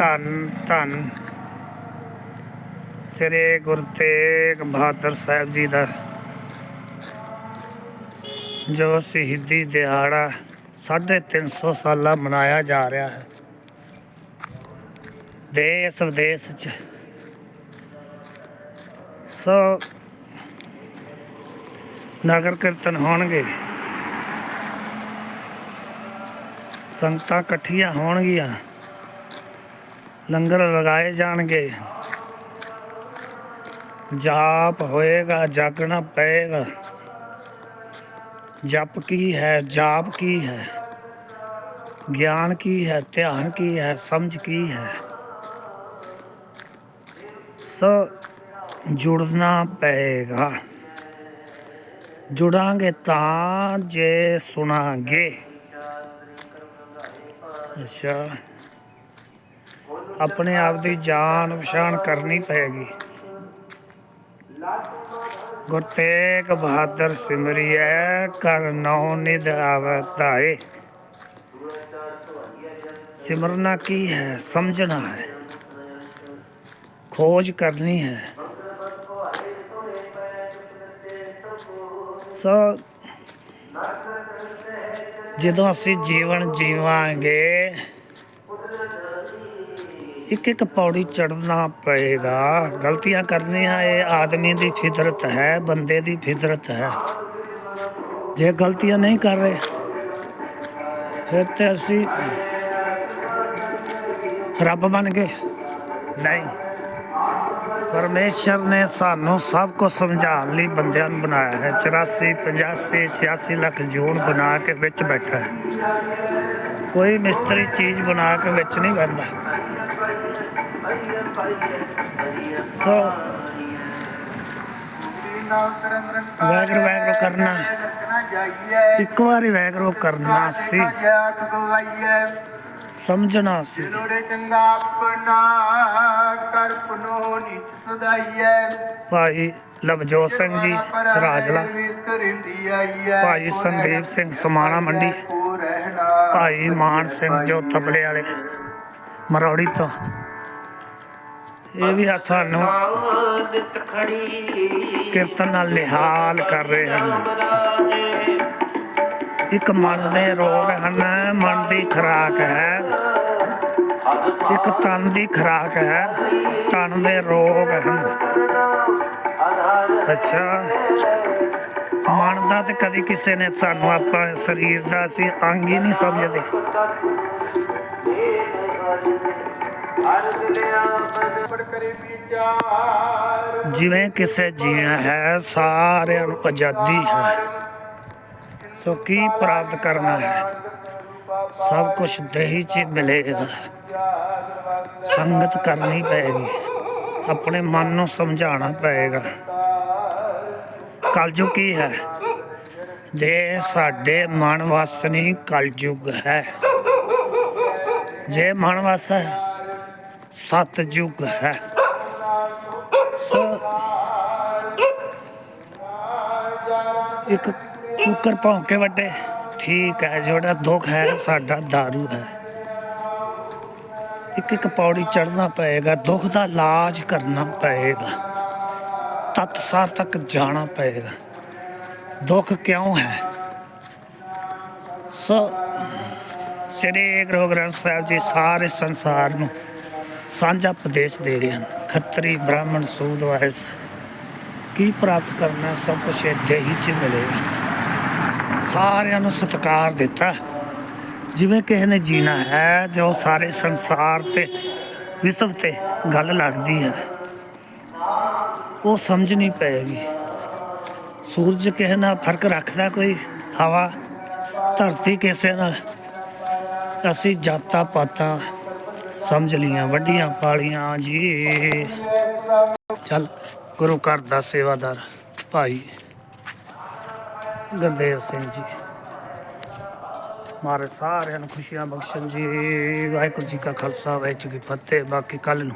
ਧੰਨ ਧੰਨ। ਸ੍ਰੀ ਗੁਰੂ ਤੇਗ ਬਹਾਦਰ ਸਾਹਿਬ ਜੀ ਦਾ ਜੋ ਸ਼ਹੀਦੀ ਦਿਹਾੜਾ 350 ਸਾਲਾਂ ਮਨਾਇਆ ਜਾ ਰਿਹਾ ਹੈ। ਦੇਸ਼ ਵਿਦੇਸ਼ ਚ ਸੋ ਨਗਰ ਕੀਰਤਨ ਹੋਣਗੇ। ਸੰਗਤਾਂ ਇਕੱਠੀਆਂ ਹੋਣਗੀਆਂ। ਲੰਗਰ ਲਗਾਏ ਜਾਣਗੇ। ਜਾਪ ਹੋਏਗਾ ਜਾਗਣਾ ਪਏਗਾ। ਜਪ ਕੀ ਹੈ, ਜਾਪ ਕੀ ਹੈ? ਗਿਆਨ ਕੀ ਹੈ, ਧਿਆਨ ਕੀ ਹੈ, ਸਮਝ ਕੀ ਹੈ? ਸੋ ਜੁੜਨਾ ਪਏਗਾ। ਜੁੜਾਂਗੇ ਤਾਂ ਜੇ ਸੁਣਾਂਗੇ। ਅੱਛਾ। ਆਪਣੇ ਆਪ ਦੀ ਜਾਣ ਪਛਾਣ ਕਰਨੀ ਪਏਗੀ ਗੁਰ ਤੇਗ ਬਹਾਦਰ ਸਿਮਰਿਐ ਕਰ ਨੌ ਨਿਧ ਆਵਤਾਏ ਸਿਮਰਨਾ ਕੀ ਹੈ? ਸਮਝਣਾ ਹੈ। ਖੋਜ ਕਰਨੀ ਹੈ। ਸੋ ਜਦੋਂ ਅਸੀਂ ਜੀਵਨ ਜੀਵਾਂਗੇ ਇੱਕ ਇੱਕ ਪੌੜੀ ਚੜਨਾ ਪਏਗਾ। ਗਲਤੀਆਂ ਕਰਨੀਆਂ, ਇਹ ਆਦਮੀ ਦੀ ਫਿਤਰਤ ਹੈ, ਬੰਦੇ ਦੀ ਫਿਤਰਤ ਹੈ। ਜੇ ਗਲਤੀਆਂ ਨਹੀਂ ਕਰ ਰਹੇ, ਫਿਰ ਤੇ ਅਸੀਂ ਰੱਬ ਬਣ ਗਏ। ਨਹੀਂ, ਪਰਮੇਸ਼ਰ ਨੇ ਸਾਨੂੰ ਸਭ ਕੁਝ ਸਮਝਾਉਣ ਲਈ ਬੰਦਿਆਂ ਨੂੰ ਬਣਾਇਆ ਹੈ। 84 85 86 ਲੱਖ ਜੂਨ ਬਣਾ ਕੇ ਵਿੱਚ ਬੈਠਾ ਹੈ। ਕੋਈ ਮਿਸਤਰੀ ਚੀਜ਼ ਬਣਾ ਕੇ ਵਿੱਚ ਨਹੀਂ ਬੈਠਦਾ ਸੋ ਵੈਗਰ ਵੈਗਰ ਕਰਨਾ। ਇੱਕ ਵਾਰੀ ਵੈਗਰ ਕਰਨਾ ਸੀ। ਸਮਝਣਾ ਸੀ। ਲੋੜੇ ਚੰਗਾ ਆਪਣਾ ਕਰ ਪੁਨੋ ਨਿਤ ਸਦਾਈਐ ਭਾਈ ਲਵਜੋਤ ਸਿੰਘ ਜੀ ਰਾਜਲਾ। ਭਾਈ ਸੰਦੀਪ ਸਿੰਘ ਸਮਾਣਾ ਮੰਡੀ। ਭਾਈ ਮਾਨ ਸਿੰਘ ਜੋ ਤਬਲੇ ਵਾਲੇ ਮਰੌੜੀ ਤੋਂ। ਇਹ ਵੀ ਸਾਨੂੰ ਕੀਰਤਨ ਨਾਲ ਨਿਹਾਲ ਕਰ ਰਹੇ ਹਨ। ਇੱਕ ਮਨ ਦੇ ਰੋਗ ਹਨ, ਮਨ ਦੀ ਖਰਾਕ ਹੈ। ਇੱਕ ਤਨ ਦੀ ਖਰਾਕ ਹੈ, ਤਨ ਦੇ ਰੋਗ ਹਨ। ਅੱਛਾ। ਮਨ ਦਾ ਤੇ ਕਦੀ ਕਿਸੇ ਨੇ ਸਾਨੂੰ ਆਪਾਂ ਸਰੀਰ ਦਾ ਅਸੀਂ ਅੰਗ ਹੀ ਨਹੀਂ ਸਮਝਦੇ। ਜਿਵੇਂ ਕਿਸੇ ਜੀਣਾ ਹੈ, ਸਾਰਿਆਂ ਨੂੰ ਆਜ਼ਾਦੀ ਹੈ। ਸੋ ਕੀ ਪ੍ਰਾਪਤ ਕਰਨਾ ਹੈ? ਸਭ ਕੁਝ ਦਹੀ ਚ ਮਿਲੇਗਾ। ਸੰਗਤ ਕਰਨੀ ਪਏਗੀ। ਆਪਣੇ ਮਨ ਨੂੰ ਸਮਝਾਉਣਾ ਪਏਗਾ। ਕਲਯੁਗ ਕੀ ਹੈ। ਜੇ ਸਾਡੇ ਮਨ ਵਸਨੀ ਕਲਯੁਗ ਹੈ। ਜੇ ਮਨ ਵਸ ਹੈ ਸਤਜੁਗ ਹੈ। ਇੱਕ ਕੁੱਕਰ ਭੌਂਕੇ ਵੱਡੇ। ਠੀਕ ਹੈ, ਜਿਹੜਾ ਦੁੱਖ ਹੈ, ਸਾਡਾ दारू ਹੈ। ਇੱਕ ਇੱਕ ਪੌੜੀ ਚੜਨਾ ਪਏਗਾ, ਦੁੱਖ ਦਾ ਇਲਾਜ ਕਰਨਾ ਪਏਗਾ। ਤਤ ਸਾਰ ਤੱਕ ਜਾਣਾ ਪਏਗਾ। ਦੁੱਖ ਕਿਉਂ ਹੈ? ਸੋ ਸ੍ਰੀ ਗੁਰੂ ਗ੍ਰੰਥ ਸਾਹਿਬ ਜੀ ਸਾਰੇ ਸੰਸਾਰ ਨੂੰ ਸਾਂਝਾ ਉਪਦੇਸ਼ ਦੇ ਰਹੇ ਹਨ। ਖੱਤਰੀ ਬ੍ਰਾਹਮਣ ਸੂਦ ਵਾਇਸ ਕੀ ਪ੍ਰਾਪਤ ਕਰਨਾ ਸਭ ਕੁਝ ਇੱਥੇ ਹੀ ਚ ਮਿਲੇਗਾ। ਸਾਰਿਆਂ ਨੂੰ ਸਤਿਕਾਰ ਦਿੱਤਾ। ਜਿਵੇਂ ਕਿਸੇ ਨੇ ਜੀਣਾ ਹੈ, ਜੋ ਸਾਰੇ ਸੰਸਾਰ ਤੇ, ਵਿਸ਼ਵ ਤੇ ਗੱਲ ਲੱਗਦੀ ਹੈ, ਉਹ ਸਮਝ ਨਹੀਂ ਪਏਗੀ। ਸੂਰਜ ਕਿਸੇ ਨਾਲ ਫ਼ਰਕ ਰੱਖਦਾ ਕੋਈ? ਹਵਾ, ਧਰਤੀ ਕਿਸੇ ਨਾਲ? ਅਸੀਂ ਜਾਤਾਂ ਪਾਤਾਂ ਸਮਝ ਲੀਆਂ, ਵੱਡੀਆਂ ਪਾਲੀਆਂ ਜੀ। ਚੱਲ, ਗੁਰੂ ਘਰ ਦਾ ਸੇਵਾਦਾਰ ਭਾਈ ਗੁਰਦੇਵ ਸਿੰਘ ਜੀ। ਮਾਰੇ ਸਾਰਿਆਂ ਨੂੰ ਖੁਸ਼ੀਆਂ ਬਖਸ਼ਣ ਜੀ। ਵਾਹਿਗੁਰੂ ਜੀ ਕਾ ਖਾਲਸਾ, ਵਾਹਿਗੁਰੂ ਜੀ ਫਤਿਹ। ਬਾਕੀ ਕੱਲ ਨੂੰ